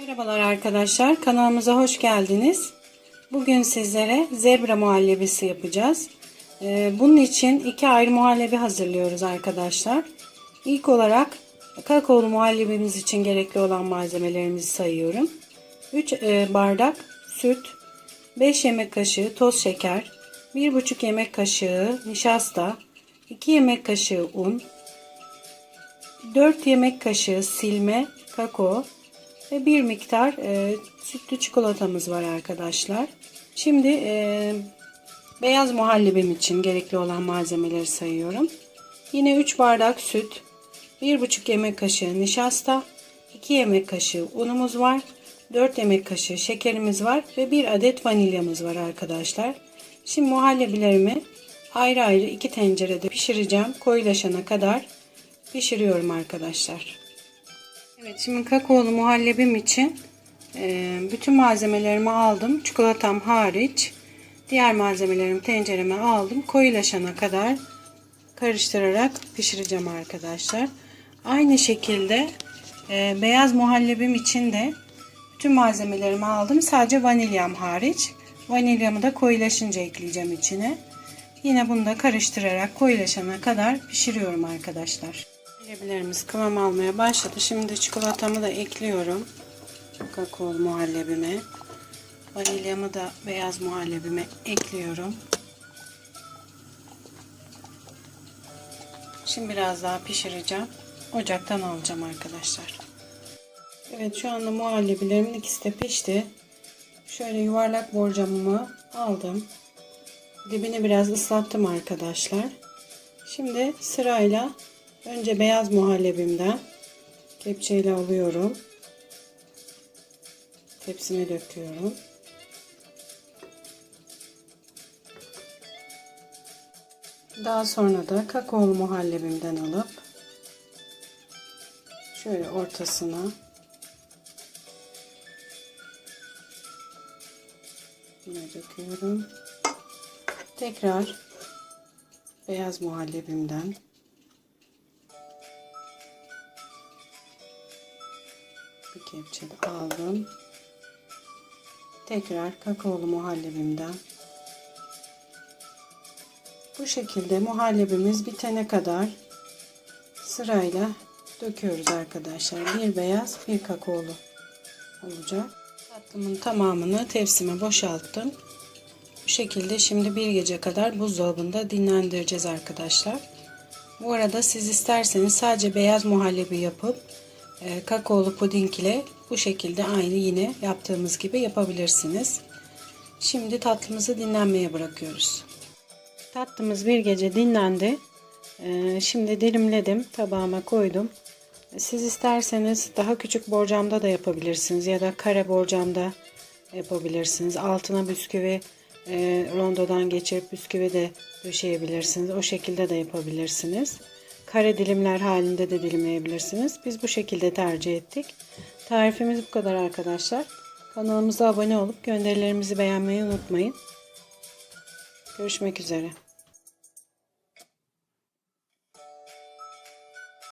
Merhabalar arkadaşlar, kanalımıza hoş geldiniz. Bugün sizlere zebra muhallebisi yapacağız. Ee, Bunun için iki ayrı muhallebi hazırlıyoruz arkadaşlar. İlk olarak kakaolu muhallebimiz için gerekli olan malzemelerimizi sayıyorum. 3 bardak süt, 5 yemek kaşığı toz şeker, 1,5 yemek kaşığı nişasta, 2 yemek kaşığı un, 4 yemek kaşığı silme kakao ve bir miktar e, sütlü çikolatamız var arkadaşlar. Şimdi e, beyaz muhallebim için gerekli olan malzemeleri sayıyorum. Yine 3 bardak süt, 1,5 yemek kaşığı nişasta, 2 yemek kaşığı unumuz var, 4 yemek kaşığı şekerimiz var ve 1 adet vanilyamız var arkadaşlar. Şimdi muhallebilerimi ayrı ayrı iki tencerede pişireceğim. Koyulaşana kadar pişiriyorum arkadaşlar. Evet şimdi kakaolu muhallebim için e, bütün malzemelerimi aldım. Çikolatam hariç. Diğer malzemelerimi tencereme aldım. Koyulaşana kadar karıştırarak pişireceğim arkadaşlar. Aynı şekilde e, beyaz muhallebim için de bütün malzemelerimi aldım. Sadece vanilyam hariç. Vanilyamı da koyulaşınca ekleyeceğim içine. Yine bunu da karıştırarak koyulaşana kadar pişiriyorum arkadaşlar. Muhallebilerimiz kıvam almaya başladı. Şimdi çikolatamı da ekliyorum. Kakaolu muhallebime. Vanilyamı da beyaz muhallebime ekliyorum. Şimdi biraz daha pişireceğim. Ocaktan alacağım arkadaşlar. Evet şu anda muhallebilerimin ikisi de pişti. Şöyle yuvarlak borcamımı aldım. Dibini biraz ıslattım arkadaşlar. Şimdi sırayla önce beyaz muhallebimden kepçeyle alıyorum. Tepsime döküyorum. Daha sonra da kakaolu muhallebimden alıp şöyle ortasına yine döküyorum. Tekrar beyaz muhallebimden kepçe aldım. Tekrar kakaolu muhallebimden bu şekilde muhallebimiz bitene kadar sırayla döküyoruz arkadaşlar. Bir beyaz, bir kakaolu olacak. Tatlımın tamamını tepsime boşalttım. Bu şekilde şimdi bir gece kadar buzdolabında dinlendireceğiz arkadaşlar. Bu arada siz isterseniz sadece beyaz muhallebi yapıp kakaolu puding ile bu şekilde aynı yine yaptığımız gibi yapabilirsiniz. Şimdi tatlımızı dinlenmeye bırakıyoruz. Tatlımız bir gece dinlendi. E, şimdi dilimledim. Tabağıma koydum. Siz isterseniz daha küçük borcamda da yapabilirsiniz ya da kare borcamda yapabilirsiniz. Altına bisküvi e, rondodan geçirip bisküvi de döşeyebilirsiniz. O şekilde de yapabilirsiniz. Kare dilimler halinde de dilimleyebilirsiniz. Biz bu şekilde tercih ettik. Tarifimiz bu kadar arkadaşlar. Kanalımıza abone olup gönderilerimizi beğenmeyi unutmayın. Görüşmek üzere.